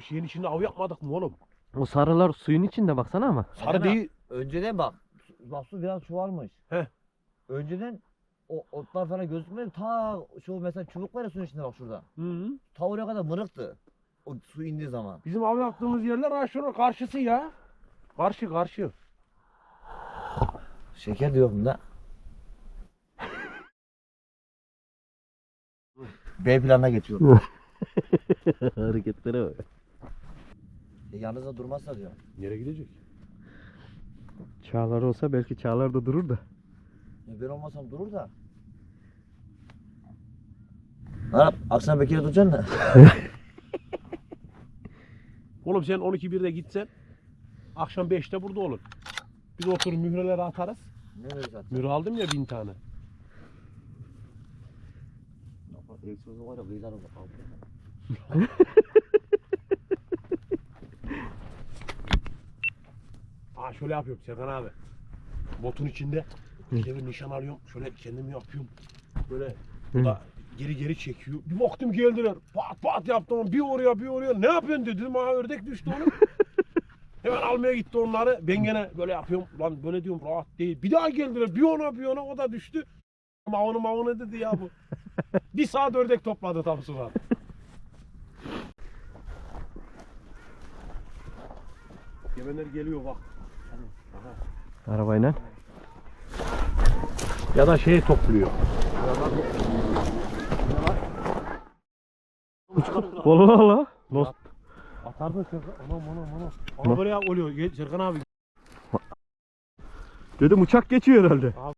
şeyin içinde av yapmadık mı oğlum? O sarılar suyun içinde baksana ama. Sarı Adana, değil. Önceden bak. Bak su biraz çoğalmış. He. Önceden o otlar falan gözükmüyor. Ta şu mesela çubuk var ya suyun içinde bak şurada. Hı -hı. Ta oraya kadar mırıktı. O su indiği zaman. Bizim av yaptığımız yerler ha şunun karşısı ya. Karşı karşı. Şeker diyor bunda. B planına geçiyor. Hareketlere bak. E, yalnız da durmazsa diyor. Nereye gidecek? Çağlar olsa belki Çağlar da durur da. E, ben olmasam durur da. Lan akşam Bekir'e tutacaksın da. Oğlum sen 12.1'de gitsen akşam 5'te burada olur. Biz oturup mühreleri atarız. Ne zaten. Mühre aldım ya bin tane. Egzozu var ya kıyıdan Aa şöyle yapıyorum Serkan abi. Botun içinde bir nişan alıyorum. Şöyle kendimi yapıyorum. Böyle bu da geri geri çekiyor. Bir baktım geldiler. Pat pat yaptım. Bir oraya bir oraya. Ne yapıyorsun dedi. Dedim ha ördek düştü oğlum. Hemen almaya gitti onları. Ben gene böyle yapıyorum. Lan böyle diyorum rahat değil. Bir daha geldiler. Bir ona bir ona o da düştü. Mavunu mavunu dedi ya bu. bir saat ördek topladı tam sular. Gebenler geliyor bak. Arabayla. Ya da şey topluyor. Allah Allah. Lost. Atardın Serkan. Anam anam anam. Ama böyle oluyor. Serkan abi. Dedim uçak geçiyor herhalde. Bu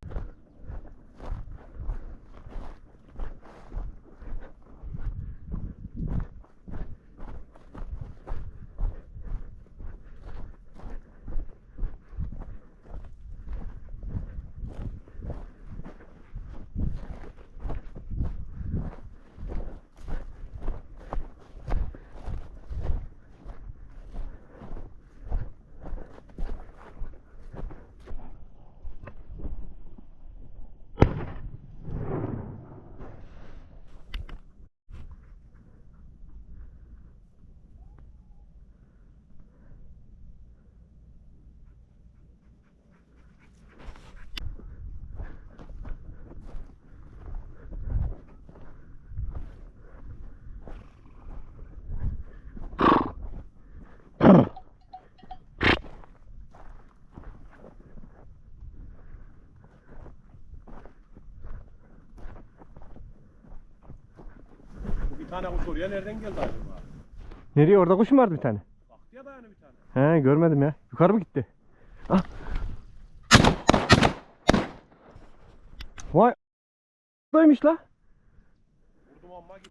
tane kuş oraya nereden geldi acaba? Nereye orada kuş mu vardı bir tane? Baktı ya da yani bir tane. He görmedim ya. Yukarı mı gitti? Ah. Vay. Buradaymış la. Vurdum amma gitti.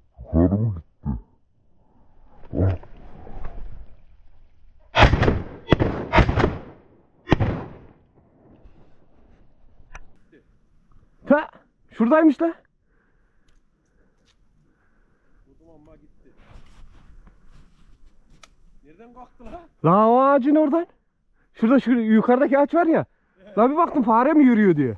Ta. Şuradaymış la. Vurdum amma gitti. Nereden kalktı la? La o ağacın oradan. Şurada şu yukarıdaki ağaç var ya. La bir baktım fare mi yürüyor diye.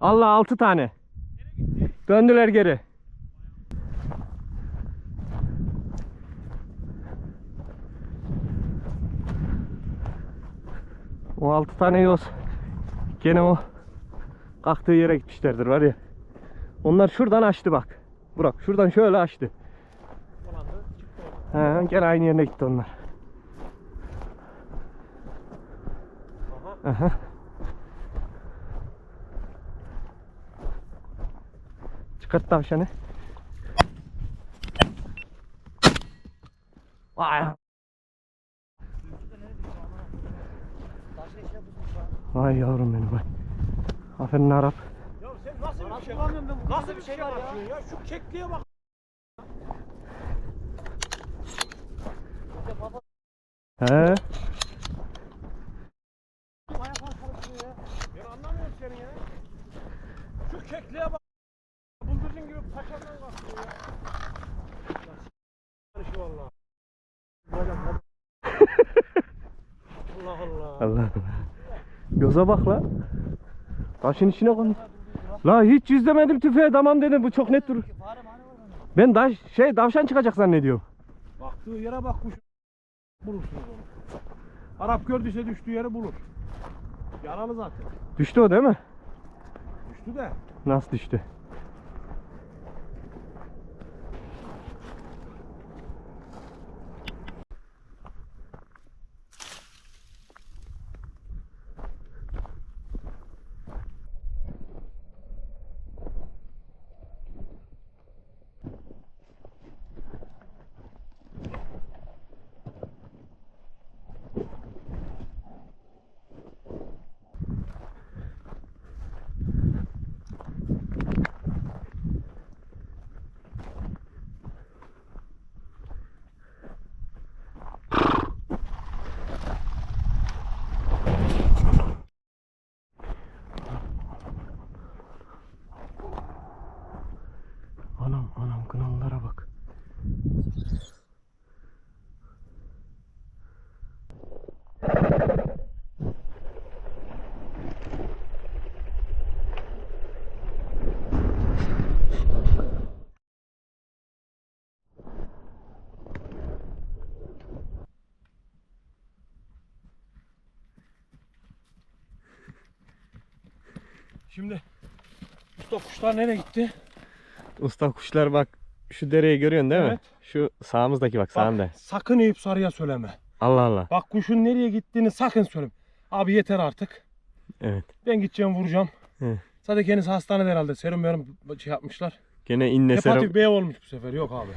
Allah altı tane. Döndüler geri. O altı tane yoz. Gene o kalktığı yere gitmişlerdir var ya. Onlar şuradan açtı bak. Burak şuradan şöyle açtı. He, gene aynı yerine gitti onlar. Aha. Aha. Çıkart tavşanı. Vay. Yapıyorsun şu. Vay yavrum benim vay. Aferin Arap. Ya sen nasıl bir şey kullanıyorsun ben? Nasıl bir şey var ya? Şu kekliğe bak. Yok ya, papa He. ayaklar çalışıyor ya. Ben anlamıyorum seni ya. Şu kekliğe bak. Bıldırcın gibi paçadan kalkıyor ya. Ya s*** şu valla. Allah. Yoza bak la. Taşın içine koy. La hiç yüzlemedim tüfeğe tamam dedim bu çok net durur. Ben daş şey davşan çıkacak zannediyorum. Baktığı yere bak kuş. Bulursunuz onu. Arap gördüyse düştüğü yeri bulur. Yaralı zaten. Düştü o değil mi? Düştü de. Nasıl düştü? Anam anam kınalılara bak. Şimdi usta kuşlar nereye gitti? Usta kuşlar bak şu dereyi görüyorsun değil mi? Evet. Şu sağımızdaki bak sağında. Bak, sakın Eyüp Sarı'ya söyleme. Allah Allah. Bak kuşun nereye gittiğini sakın söyleme. Abi yeter artık. Evet. Ben gideceğim vuracağım. Hı. Zaten kendisi hastanede herhalde. Serum verum şey yapmışlar. Gene inne Hepatit serum. B olmuş bu sefer. Yok abi.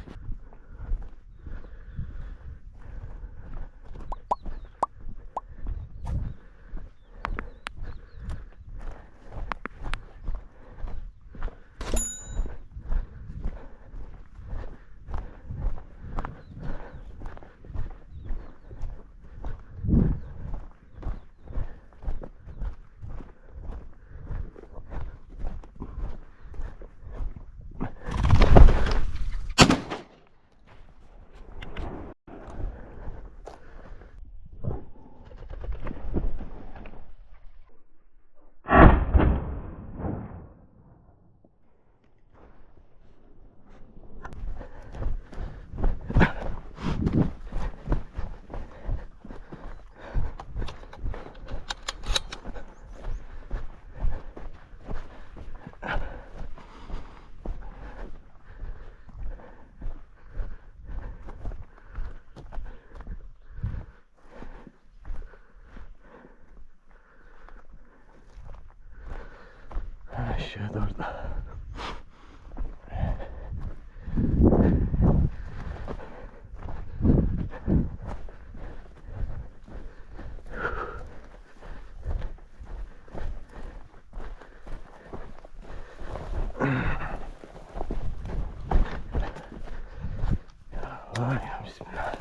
Orada. Vay ya bismillah.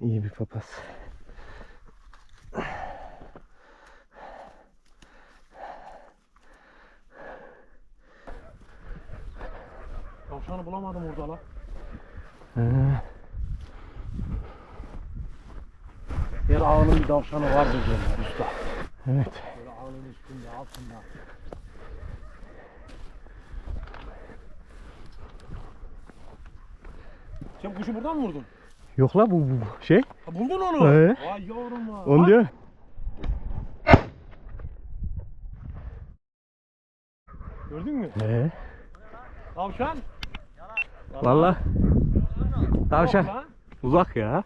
İyi bir papaz. Tavşanı bulamadım orada la. He. Her ağının bir tavşanı vardır derler usta. Evet. Böyle ağının üstünde altında. Sen kuşu buradan mı vurdun? Yok la bu, bu şey. Ha, buldun onu. Ee? Vay yavrum ha. Onu Bak, diyor. Gördün mü? Ee, Tavşan. valla. Tavşan. Uzak ya.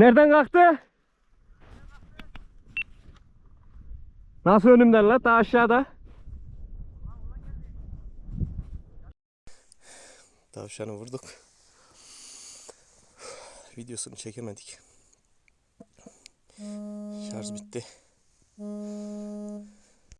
Nereden kalktı? Nasıl önümden la? Daha aşağıda. Tavşanı vurduk. Videosunu çekemedik. Şarj bitti.